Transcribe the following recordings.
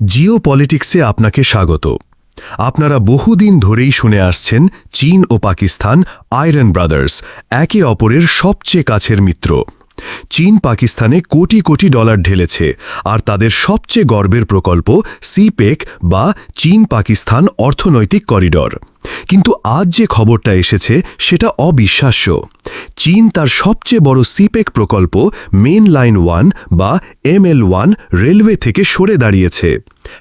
জিও পলিটিক্সে আপনাকে স্বাগত। আপনারা বহুদিন ধরেই শুনে আসছেন চীন ও পাকিস্তান আয়রন ব্রাদার্স, একে অপরের সবচেয়ে কাছের মিত্র। চীন পাকিস্তানে কোটি কোটি ডলার ঢেলেছে, আর তাদের সবচেয়ে গর্বের প্রকল্প সিপেক বা চীন পাকিস্তান অর্থনৈতিক করিডর। কিন্তু আজ যে খবরটা এসেছে, সেটা অবিশ্বাস্য। চীন তার সবচেয়ে বড় সিপেক প্রকল্প মেন লাইন ওয়ান বা এমএল ওয়ান রেলওয়ে থেকে সরে দাঁড়িয়েছে।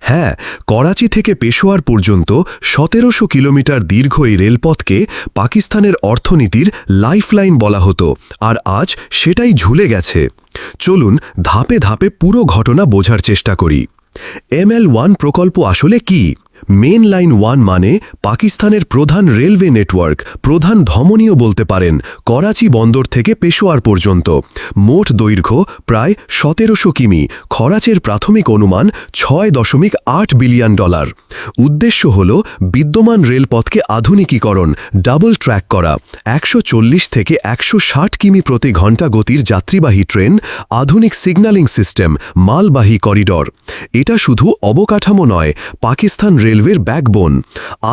হ্যাঁ করাচি থেকে পেশোয়ার পর্যন্ত সতেরোশো কিলোমিটার দীর্ঘ এই রেলপথকে পাকিস্তানের অর্থনীতির লাইফলাইন বলা হতো, আর আজ সেটাই ঝুলে গেছে। চলুন ধাপে ধাপে পুরো ঘটনা বোঝার চেষ্টা করি। এমএল ওয়ান প্রকল্প আসলে কি? মেন লাইন ওয়ান মানে পাকিস্তানের প্রধান রেলওয়ে নেটওয়ার্ক, প্রধান ধমনীয় বলতে পারেন, করাচি বন্দর থেকে পেশোয়ার পর্যন্ত। মোট দৈর্ঘ্য প্রায় সতেরোশো কিমি, খরাচের প্রাথমিক অনুমান ছয় দশমিক আট বিলিয়ন ডলার। উদ্দেশ্য হল বিদ্যমান রেলপথকে আধুনিকীকরণ, ডাবল ট্র্যাক করা, একশো চল্লিশ থেকে একশো ষাট কিমি প্রতি ঘণ্টা গতির যাত্রীবাহী ট্রেন, আধুনিক সিগন্যালিং সিস্টেম, মালবাহী করিডর। এটা শুধু অবকাঠামো নয়, পাকিস্তান রেলওয়ের ব্যাকবোন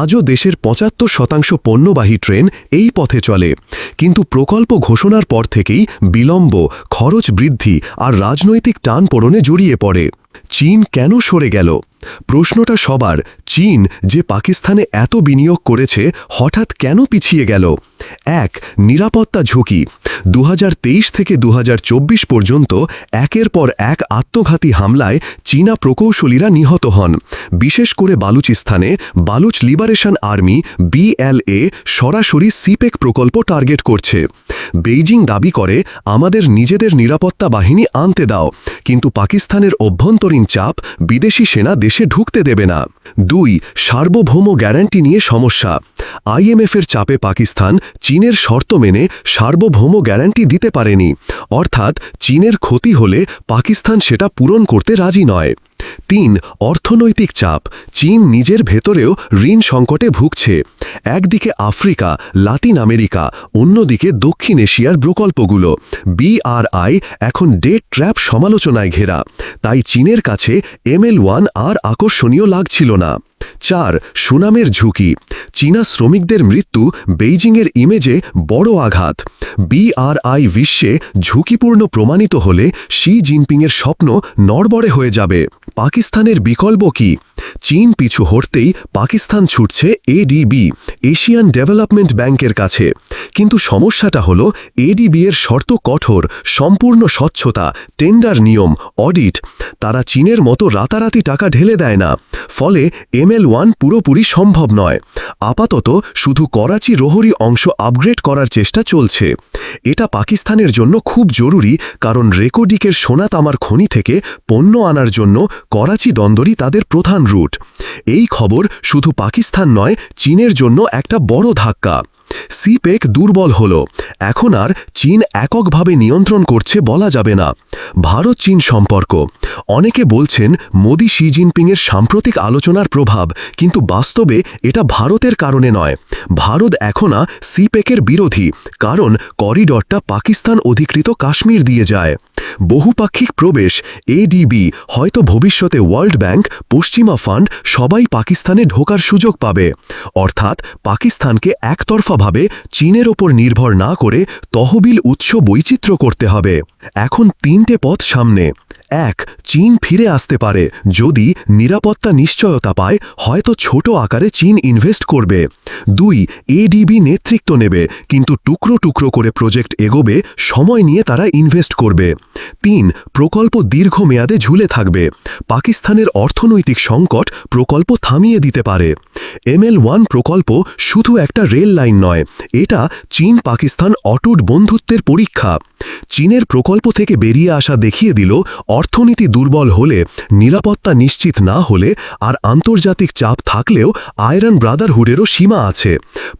আজও দেশের পঁচাত্তর শতাংশ পণ্যবাহী ট্রেন এই পথে চলে। কিন্তু প্রকল্প ঘোষণার পর থেকেই বিলম্ব, খরচ বৃদ্ধি আর রাজনৈতিক টানপোড়নে জড়িয়ে পড়ে। চীন কেন সরে গেল? প্রশ্নটা সবার, চীন, যে পাকিস্তানে এত বিনিয়োগ করেছে, হঠাৎ কেন পিছিয়ে গেল? এক, নিরাপত্তা ঝুঁকি। দু হাজার তেইশ থেকে দু হাজার চব্বিশ পর্যন্ত একের পর এক আত্মঘাতী হামলায় চীনা প্রকৌশলীরা নিহত হন। বিশেষ করে বালুচিস্তানে বালুচ লিবারেশন আর্মি, বিএলএ, সরাসরি সিপেক প্রকল্প টার্গেট করছে। বেইজিং দাবি করে, আমাদের নিজেদের নিরাপত্তা বাহিনী আনতে দাও। কিন্তু পাকিস্তানের অভ্যন্তরীণ চাপ বিদেশি সেনা দেশে ঢুকতে দেবে না। দুই, সার্বভৌম গ্যারান্টি নিয়ে সমস্যা। আইএমএফের চাপে পাকিস্তান চীনের শর্ত মেনে সার্বভৌম গ্যারান্টি দিতে পারেনি। অর্থাৎ চীনের ক্ষতি হলে পাকিস্তান সেটা পূরণ করতে রাজি নয়। তিন, অর্থনৈতিক চাপ। চীন নিজের ভেতরেও ঋণ সংকটে ভুগছে। একদিকে আফ্রিকা, লাতিন আমেরিকা, অন্যদিকে দক্ষিণ এশিয়ার প্রকল্পগুলো। বিআরআই এখন ডেট ট্র্যাপ সমালোচনায় ঘেরা। তাই চীনের কাছে এমএল ওয়ান আর আকর্ষণীয় লাগছিল না। চার সুনামের ঝুঁকি। চীনা শ্রমিকদের মৃত্যু বেইজিংয়ের ইমেজে বড় আঘাত। বিআরআই বিশ্বে ঝুঁকিপূর্ণ প্রমাণিত হলে শি জিনপিংয়ের স্বপ্ন নড়বড়ে হয়ে যাবে। পাকিস্তানের বিকল্প কি? চীন পিছু হটতেই পাকিস্তান ছুটছে এডিবি এশিয়ান ডেভেলপমেন্ট ব্যাংকের কাছে। কিন্তু সমস্যাটা হল এডিবি এর শর্ত কঠোর, সম্পূর্ণ স্বচ্ছতা টেন্ডার নিয়ম অডিট তারা চীনের মতো রাতারাতি টাকা ঢেলে দেয় না। ফলে এমএল ওয়ান পুরোপুরি সম্ভব নয়। আপাতত শুধু করাচি রোহরি অংশ আপগ্রেড করার চেষ্টা চলছে। এটা পাকিস্তানের জন্য খুব জরুরি, কারণ রেকোডিকের সোনা তামার খনি থেকে পণ্য আনার জন্য করাচি দন্দরই তাদের প্রধান রুট। এই খবর শুধু পাকিস্তান নয় চীনের জন্য একটা বড় ধাক্কা। সিপেক দুর্বল হল। এখন আর চীন এককভাবে নিয়ন্ত্রণ করছে বলা যাবে না। ভারত চীন সম্পর্ক। অনেকে বলছেন মোদি শি জিনপিংয়ের সাম্প্রতিক আলোচনার প্রভাব, কিন্তু বাস্তবে এটা ভারতের কারণে নয়। ভারত এখনা সিপেকের বিরোধী, কারণ করিডরটা পাকিস্তান অধিকৃত কাশ্মীর দিয়ে যায়। বহুপাক্ষিক প্রবেশ, এডিবি, হয়তো ভবিষ্যতে ওয়ার্ল্ড ব্যাংক, পশ্চিমা ফান্ড, সবাই পাকিস্তানে ঢোকার সুযোগ পাবে। অর্থাৎ পাকিস্তানকে একতরফাভাবে চীনের ওপর নির্ভর না করে তহবিল উৎস বৈচিত্র্য করতে হবে। এখন তিনটে পথ সামনে। এক চীন ফিরে আসতে পারে। যদি নিরাপত্তা নিশ্চয়তা পায়, হয়তো ছোট আকারে চীন ইনভেস্ট করবে। দুই এডিবি নেতৃত্ব নেবে, কিন্তু টুকরো টুকরো করে প্রজেক্ট এগোবে, সময় নিয়ে তারা ইনভেস্ট করবে। তিন, প্রকল্প দীর্ঘমেয়াদে ঝুলে থাকবে। পাকিস্তানের অর্থনৈতিক সংকট প্রকল্প থামিয়ে দিতে পারে। এমএল ওয়ান প্রকল্প শুধু একটা রেল লাইন নয়, এটা চীন পাকিস্তান অটুট বন্ধুত্বের পরীক্ষা। চীনের প্রকল্প থেকে বেরিয়ে আসা দেখিয়ে দিল, অর্থনীতি দুর্বল হলে, নিরাপত্তা নিশ্চিত না হলে, আর আন্তর্জাতিক চাপ থাকলেও আয়রন ব্রাদারহুডেরও সীমা আছে।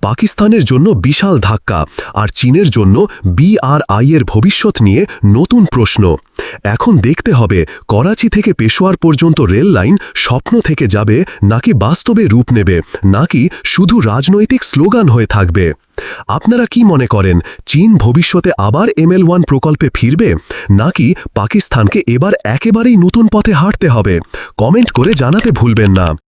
পাকিস্তানের জন্য বিশাল ধাক্কা, আর চীনের জন্য বিআরআই এর ভবিষ্যৎ নিয়ে নতুন প্রশ্ন। এখন দেখতে হবে, করাচি থেকে পেশোয়ার পর্যন্ত রেল লাইন স্বপ্ন থেকে যাবে, নাকি বাস্তবে রূপ নেবে, নাকি শুধু রাজনৈতিক স্লোগান হয়ে থাকবে। আপনারা কি মনে করেন, চীন ভবিষ্যতে আবার এমএল ওয়ান প্রকল্পে ফিরবে, নাকি পাকিস্তানকে এবার একেবারেই নতুন পথে হাঁটতে হবে? কমেন্ট করে জানাতে ভুলবেন না।